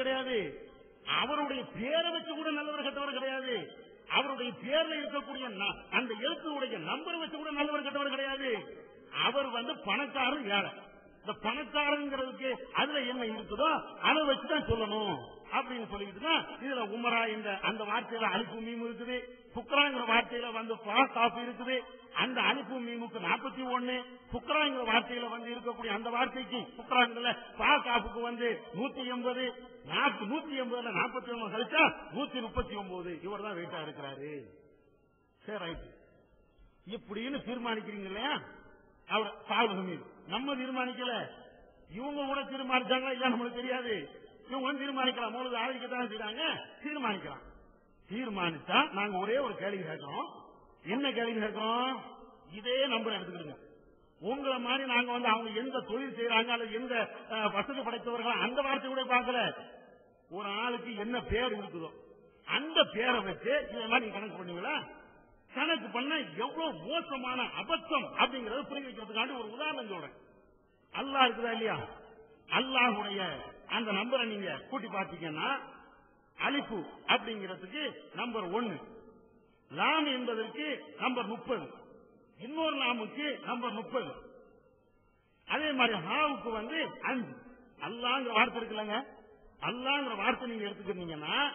நல்லவர் கிடையாது. அவருடைய பேரை வச்சு கூட நல்லவர் கெட்டவர் கிடையாது. அவருடைய பேர்ல இருக்கக்கூடிய அந்த எழுத்துடைய நம்பர் வச்சு கூட நல்லவர் கெட்டவர் கிடையாது. அவர் வந்து பணக்காரன் ஏழை இந்த பணக்காரங்கிறதுக்கு அதுல என்ன இருக்குதோ அதை வச்சுதான் சொல்லணும். அப்படின்னு சொல்லிட்டு தான் இதுல உமரா இந்த அந்த வார்த்தையில அலிப்பு மீம் இருக்குது. புக்ராங்கிற வார்த்தையில வந்து பாஸ் ஆஃப் இருக்குது. அந்த அலிப்பு மீமுக்கு நாற்பத்தி ஒன்னு புக்ராங்கிற வார்த்தையில வந்து இருக்கக்கூடிய அந்த வார்த்தைக்கு புக்ராங்கிறதுல பாஸ் ஆஃபுக்கு வந்து நூத்தி எண்பது. நூத்தி எண்பதுல நாற்பத்தி ஒன்பது கழிச்சா நூத்தி முப்பத்தி ஒன்பது. இவர் தான் வெயிட்டா இருக்கிறாரு. சரி ரைட் இப்படின்னு தீர்மானிக்கிறீங்க இல்லையா? அவர் சால்வகம் நம்ம தீர்மானிக்கல. இவங்க கூட தீர்மானிச்சாங்களா இல்ல நம்மளுக்கு தெரியாது. இவங்க வந்து தீர்மானிக்கலாம். மூணு ஆதரிக்கத்தான் செய்யறாங்க தீர்மானிக்கலாம். தீர்மானிச்சா நாங்க ஒரே ஒரு கேள்வி கேட்கிறோம். என்ன கேள்வி கேட்கிறோம்? இதே நம்பர் எடுத்துக்கிடுங்க. உங்களை மாதிரி நாங்க வந்து அவங்க எந்த தொழில் செய்யறாங்க அல்லது எந்த வசதி படைத்தவர்கள் அந்த வார்த்தை கூட பார்க்கல. ஒரு ஆளுக்கு என்ன பேர் இருக்குதோ அந்த பேரை வச்சு இதை மாதிரி நீங்க கணக்கு பண்ணுவீங்களா? கணக்கு பண்ண எவ்வளவு மோசமான அபத்தம் அப்படிங்கறத புரிய வைக்கிறதுக்காண்டி ஒரு உதாரணம் சொல்றேன். அல்லாஹ் இருக்குதா இல்லையா? அல்லாஹுடைய அந்த நம்பரை நீங்க கூட்டி பார்த்தீங்கன்னா அலிப்பு அப்படிங்கிறதுக்கு நம்பர் ஒன்னு. லாம் என்பதற்கு நம்பர் முப்பது. இன்னொரு லாமுக்கு நம்பர் முப்பது. அதே மாதிரி ஹாவுக்கு வந்து அஞ்சு. அல்லாங்கிற வார்த்தை இருக்குல்லங்க. அல்லாங்கிற வார்த்தை நீங்க எடுத்துக்கிட்டீங்கன்னா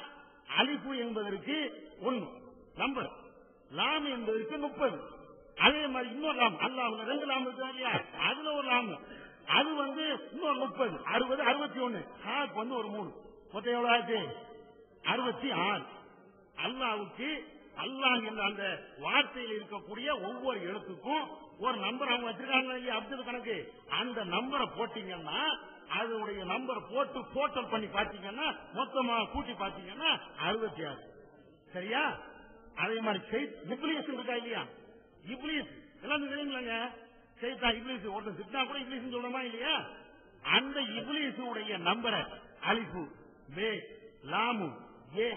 அலிப்பு என்பதற்கு ஒன்னு. நம்பர். லாம் என்பதற்கு முப்பது. அதே மாதிரி இன்னொரு லாம். அல்லாஹ் ரெண்டு லாம் இருக்கு இல்லையா? அதுல ஒரு லாம். அது வந்து இன்னொரு முப்பது. அறுபது அறுபத்தி ஒன்னு ஹாக்கு வந்து ஒரு மூணு. மொத்தம் எவ்வளவு ஆச்சு? அறுபத்தி ஆறு. அல்லாவுக்கு அல்லாஹ் என்ற அந்த வார்த்தையில் இருக்கக்கூடிய ஒவ்வொரு எழுத்துக்கும் ஒரு நம்பர் அவங்க வச்சிருக்காங்க இல்லையா? அப்துல் கணக்கு. அந்த நம்பரை போட்டீங்கன்னா அதனுடைய நம்பர் போட்டு டோட்டல் பண்ணி பாத்தீங்கன்னா மொத்தமா கூட்டி பாத்தீங்கன்னா அறுபத்தி ஆறு. சரியா? அதே மாதிரி செய்- இப்லீஸ் இருக்கா இல்லையா? இப்லீஸ். எல்லாம் தெரியுங்களா செய்தா இப்லீஸ் ஒருத்தன் திட்டினா கூட இப்லீஸ் சொல்றோமா இல்லையா? அந்த இப்லீஸ் உடைய நம்பரை அலிஃபு பே லாமு ஏ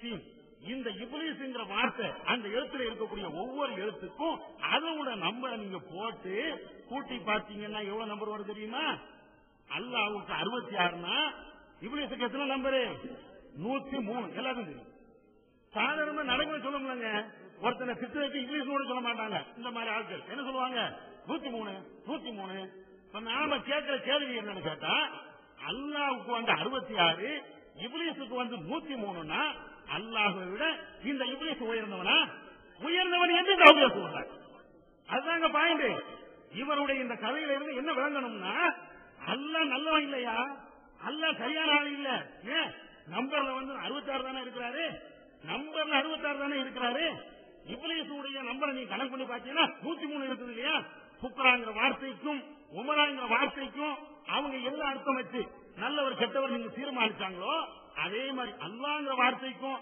சி இந்த இப்லீஸ்ங்கிற வார்த்தை அந்த எழுத்துல இருக்கக்கூடிய ஒவ்வொரு எழுத்துக்கும் அதோட நம்பரை நீங்க போட்டு கூட்டி பார்த்தீங்கன்னா எவ்வளவு நம்பர் வரும் தெரியுமா? அல்லாவுக்கு அறுபத்தி ஆறுனா இப்ளீஸுக்கு எத்தனை நம்பரு? நூத்தி மூணு எல்லாருக்கும் தெரியும். சாதாரணமா நடைமுறை சொல்ல முடியலங்க ஒருத்தனை சித்தனைக்கு இங்கிலீஷ் கூட சொல்ல மாட்டாங்க. இந்த மாதிரி ஆட்கள். என்ன சொல்லுவாங்க? நூத்தி மூணு நூத்தி மூணு. நாம கேட்கிற கேள்வி என்னன்னு கேட்டா அல்லாவுக்கு வந்து அறுபத்தி ஆறு இப்லீஸுக்கு வந்து நூத்தி மூணுனா அல்லாஹை விட இந்த இப்லீஸ் உயர்ந்தவனா? உயர்ந்தவன் என்று அவங்க அதுதாங்க பாயிண்ட் இவருடைய இந்த கதையில இருந்து என்ன விளங்கணும்னா அல்ல நல்லவன் இல்லையா? அல்லாஹ் சரியான ஆள் இல்ல. ஏன்? நம்பர்ல வந்து அறுபத்தாறு தானே இருக்கிறாரு? நம்பர்ல அறுபத்தாறு தானே இருக்கிறாரு? இப்லீஸுடைய நம்பரை நீ கணக்கு பண்ணி பாத்தீங்கன்னா நூத்தி மூணு இருக்குது இல்லையா? புக்கராங்கிற வார்த்தைக்கும் உமராங்கிற வார்த்தைக்கும் அவங்க என்ன அர்த்தம் வச்சு நல்லவர் கெட்டவர் நீங்க தீர்மானிச்சாங்களோ அதே மாதிரி அல்லாங்கிற வார்த்தைக்கும்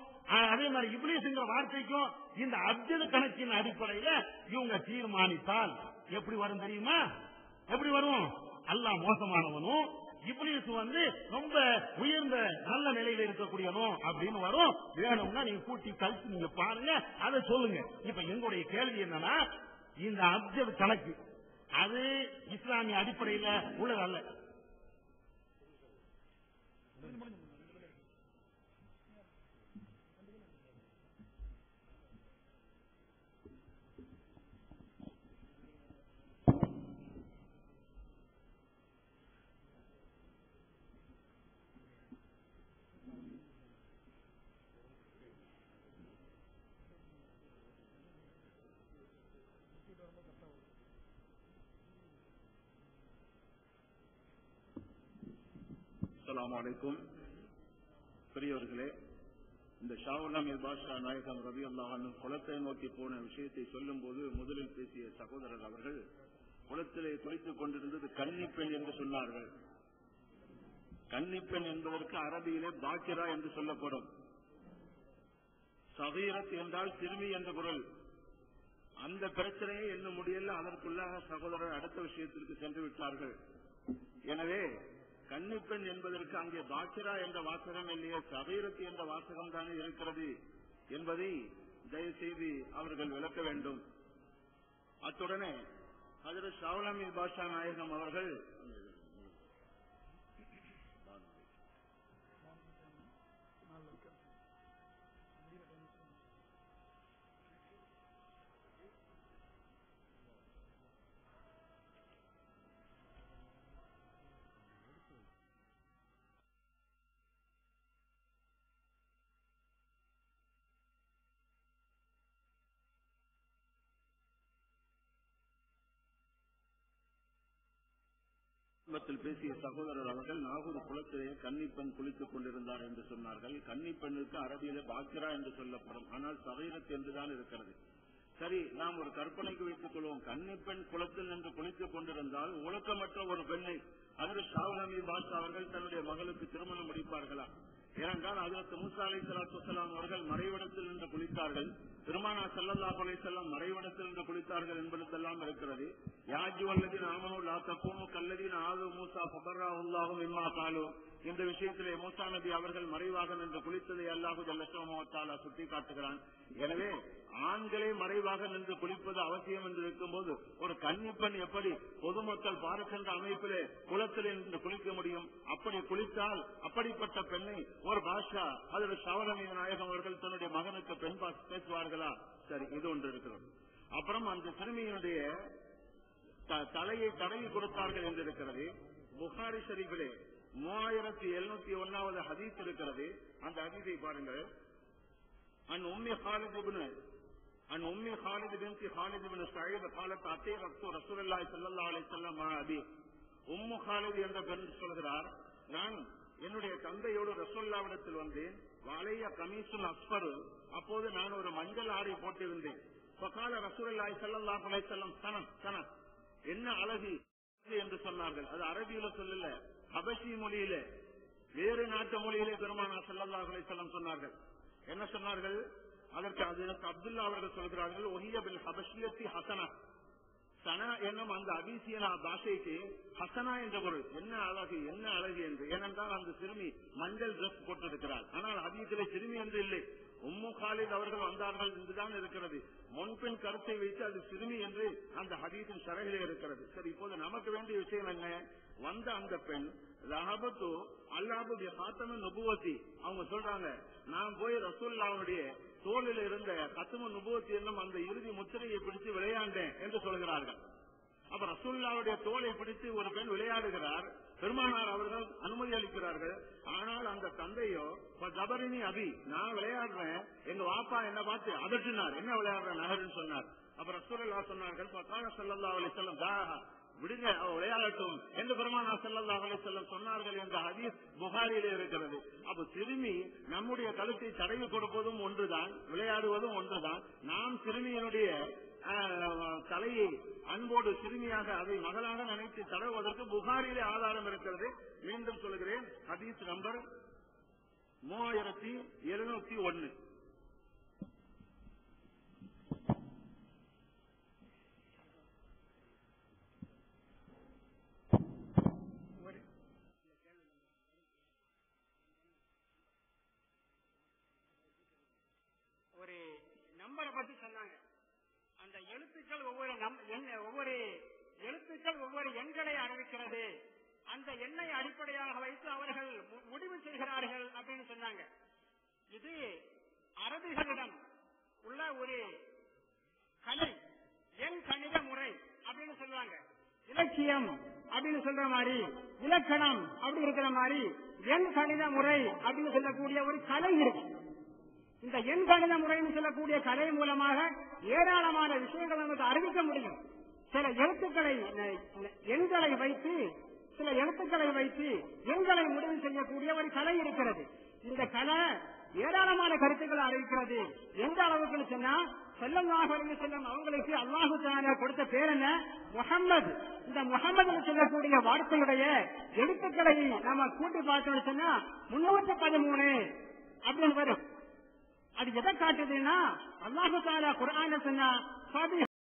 அதே மாதிரி இப்லீஸ்ங்கிற வார்த்தைக்கும் இந்த அப்ஜல் கணக்கின் அடிப்படையில இவங்க தீர்மானித்தால் எப்படி வரும் தெரியுமா? எப்படி வரும்? அல்லாஹ் மோசமானவனும் இப்லீஸ் வந்து ரொம்ப உயர்ந்த நல்ல நிலையில இருக்கக்கூடியவனும் அப்படின்னு வரும். வேணும்னா நீங்க கூட்டி கழிச்சு நீங்க பாருங்க அதை சொல்லுங்க. இப்ப எங்களுடைய கேள்வி என்னன்னா இந்த அப்ஜல் கணக்கு அது இஸ்லாமிய அடிப்படையில உள்ளதல்ல அஸ்லாம் அலைக்கும். பெரியவர்களே இந்த ஷாவுலாம் பாஷா நாயகம் ரவி அல்லாஹன் குளத்தை நோக்கி போன விஷயத்தை சொல்லும் போது முதலில் பேசிய சகோதரர் அவர்கள் குளத்திலே குளித்துக் கொண்டிருந்தது கன்னிப்பெண் என்று சொன்னார்கள். கன்னிப்பெண் என்பதற்கு அரபியிலே பாக்கிரா என்று சொல்லப்படும். சகீரத் என்றால் சிறுமி என்ற குரல் அந்த பிரச்சனையை என்ன முடியல அதற்குள்ளாக சகோதரர் அடுத்த விஷயத்திற்கு சென்று விட்டார்கள். எனவே கன்னிப்பெண் என்பதற்கு அங்கே பாக்கிரா என்ற வாசகம் இல்லையே சபீரத்து என்ற வாசகம் தானே இருக்கிறது என்பதை தயவு செய்து அவர்கள் விளக்க வேண்டும். அத்துடனே அதில் ஷாவலாமி பாஷா நாயகம் அவர்கள் ஆரம்பத்தில் பேசிய சகோதரர் அவர்கள் நாகூர் குளத்திலே கன்னிப்பெண் குளித்துக் கொண்டிருந்தார் என்று சொன்னார்கள். கன்னிப்பெண்ணுக்கு அரபியிலே பாக்கிரா என்று சொல்லப்படும். ஆனால் சகைரத் என்றுதான் இருக்கிறது. சரி நாம் ஒரு கற்பனைக்கு வைத்துக் கொள்வோம். கன்னிப்பெண் குளத்தில் நின்று குளித்துக் கொண்டிருந்தால் ஒழுக்கமற்ற ஒரு பெண்ணை அதில் ஷாவுலமி பாஷா அவர்கள் தன்னுடைய மகளுக்கு திருமணம் முடிப்பார்களா? ஏனென்றால் அதற்கு மூசா அலை சலாத்து அவர்கள் மறைவிடத்தில் நின்று குளித்தார்கள். பெருமானா செல்லல்லா கொலை செல்லம் மறைவிடத்தில் நின்று குளித்தார்கள் என்பதெல்லாம் இருக்கிறது. யாஜி வல்லதின் ஆமனு லா கல்லதின் ஆது மூசா பபர்ரா உல்லாகும் இம்மா காலும் இந்த விஷயத்திலே மூசா நபி அவர்கள் மறைவாக நின்று குளித்ததை அல்லாஹு ஜல்லசோமத்தாலா சுட்டி காட்டுகிறான் எனவே ஆண்களே மறைவாக நின்று குளிப்பது அவசியம் என்று இருக்கும்போது ஒரு கன்னிப்பெண் எப்படி பொதுமக்கள் பார்க்கின்ற அமைப்பிலே குளத்திலே நின்று குளிக்க முடியும்? அப்படி குளித்தால் அப்படிப்பட்ட பெண்ணை ஒரு பாஷா அதில் சவரமி நாயகம் அவர்கள் தன்னுடைய மகனுக்கு பெண் பேசுவார்களா? சரி இது ஒன்று இருக்கிறது. அப்புறம் அந்த சிறுமியினுடைய த- தலையை தடவி கொடுத்தார்கள் என்று இருக்கிறது. புகாரி ஷரீஃபிலே மூவாயிரத்தி எழுநூத்தி ஒன்னாவது ஹதீஸ் இருக்கிறது அந்த ஹதீஸை பாருங்கள் عن أم خالد بن عن أم خالد بنت خالد بن سعيد قالت أتيت رسول الله صلى الله عليه وسلم مع أبي உம்மு காலித் என்ற பெண் சொல்கிறார் நான் என்னுடைய தந்தையோடு ரசோல்லாவிடத்தில் வந்தேன் வளைய கமீசுல் அஸ்பரு அப்போது நான் ஒரு மஞ்சள் ஆடை போட்டிருந்தேன் பகால ரசூலுல்லாஹி ஸல்லல்லாஹு அலைஹி வஸல்லம் சனத் சனத் என்ன அழகு என்று சொன்னார்கள் அது அரபியில சொல்லல ஹபசி மொழியில வேறு நாட்டு மொழியிலே பெருமானா செல்லல்லா அலைஹி சொன்னார்கள். என்ன சொன்னார்கள்? அதற்கு அதற்கு அப்துல்லா அவர்கள் சொல்கிறார்கள் ஒஹிய பில் ஹபஷியத்தி ஹசனா. சனா என்னும் அந்த அபிசியனா பாஷைக்கு ஹசனா என்ற பொருள். என்ன அழகு என்ன அழகு என்று. ஏனென்றால் அந்த சிறுமி மஞ்சள் டிரஸ் போட்டிருக்கிறார் ஆனால் அதிகத்திலே சிறுமி என்று இல்லை. உம்மு காலில் அவர்கள் வந்தார்கள் என்றுதான் இருக்கிறது. முன்பின் கருத்தை வைத்து அது சிறுமி என்று அந்த ஹதீஸின் சரகிலே இருக்கிறது. சரி இப்போது நமக்கு வேண்டிய விஷயம் என்ன? வந்த அந்த பெண் ரஹபத்து அல்லாஹுடைய காத்தம நுபுவத்தி அவங்க சொல்றாங்க நான் போய் ரசூல்லாவுடைய தோளில் இருந்த கத்தும நுபுவத்தி என்னும் அந்த இறுதி முத்திரையை பிடித்து விளையாண்டேன் என்று சொல்கிறார்கள். அப்ப ரசூல்லாவுடைய தோலை பிடித்து ஒரு பெண் விளையாடுகிறார். பெருமானார் அவர்கள் அனுமதி அளிக்கிறார்கள். ஆனால் அந்த தந்தையோ ஜபரினி அபி நான் விளையாடுறேன். எங்க வாப்பா என்ன பார்த்து அதட்டினார். என்ன விளையாடுற நகர்னு சொன்னார். அப்புறம் சூரல்லா சொன்னார்கள் பத்தான சல்லல்லா அலி செல்லம் விடுங்க அவ விளையாடட்டும். என்று பெருமானா செல்லல்லா அலி செல்லம் சொன்னார்கள் என்ற ஹதீஸ் புகாரிலே இருக்கிறது. அப்ப சிறுமி நம்முடைய கழுத்தை தடவி கொடுப்பதும் ஒன்றுதான் விளையாடுவதும் ஒன்றுதான். நாம் சிறுமியினுடைய தலையை அன்போடு சிறுமியாக அதை மகளாக நினைத்து தடவுவதற்கு புகாரிலே ஆதாரம் இருக்கிறது. மீண்டும் சொல்கிறேன் ஹதீஸ் நம்பர் மூவாயிரத்தி எழுநூத்தி ஒன்னு ஒரு நம்பரை பத்தி சொன்னாங்க அந்த எழுத்துக்கள் ஒவ்வொரு ஒவ்வொரு எழுத்துக்கள் ஒவ்வொரு எண்களை அறிவிக்கிறது. அந்த எண்ணை அடிப்படையாக வைத்து அவர்கள் முடிவு செய்கிறார்கள் அப்படின்னு சொன்னாங்க. இது அரபிகளிடம் உள்ள ஒரு கலை எண் கணித முறை அப்படின்னு சொல்லுவாங்க. இலக்கியம் அப்படின்னு சொல்ற மாதிரி இலக்கணம் அப்படி இருக்கிற மாதிரி எண் கணித முறை அப்படின்னு சொல்லக்கூடிய ஒரு கலை இருக்கு. இந்த எண் கணித முறைன்னு சொல்லக்கூடிய கலை மூலமாக ஏராளமான விஷயங்களை நமக்கு அறிவிக்க முடியும். சில எழுத்துக்களை எண்களை வைத்து சில எழுத்துக்களை வைத்து எண்களை முடிவு செய்யக்கூடிய ஒரு கலை இருக்கிறது. இந்த கலை ஏராளமான கருத்துக்களை அறிவிக்கிறது. எந்த அளவுக்கு சொன்னா செல்லமாக செல்லும் அவங்களுக்கு அல்லாஹு தாலா கொடுத்த பேர் என்ன? முகம்மது இந்த முகமது சொல்லக்கூடிய வார்த்தையுடைய எழுத்துக்களை நாம கூட்டி பார்த்தோம்னு சொன்னா முன்னூத்தி பதிமூணு அப்படின்னு வரும். அது எதை காட்டுதுன்னா அல்லாஹு தாலா குரான சொன்னா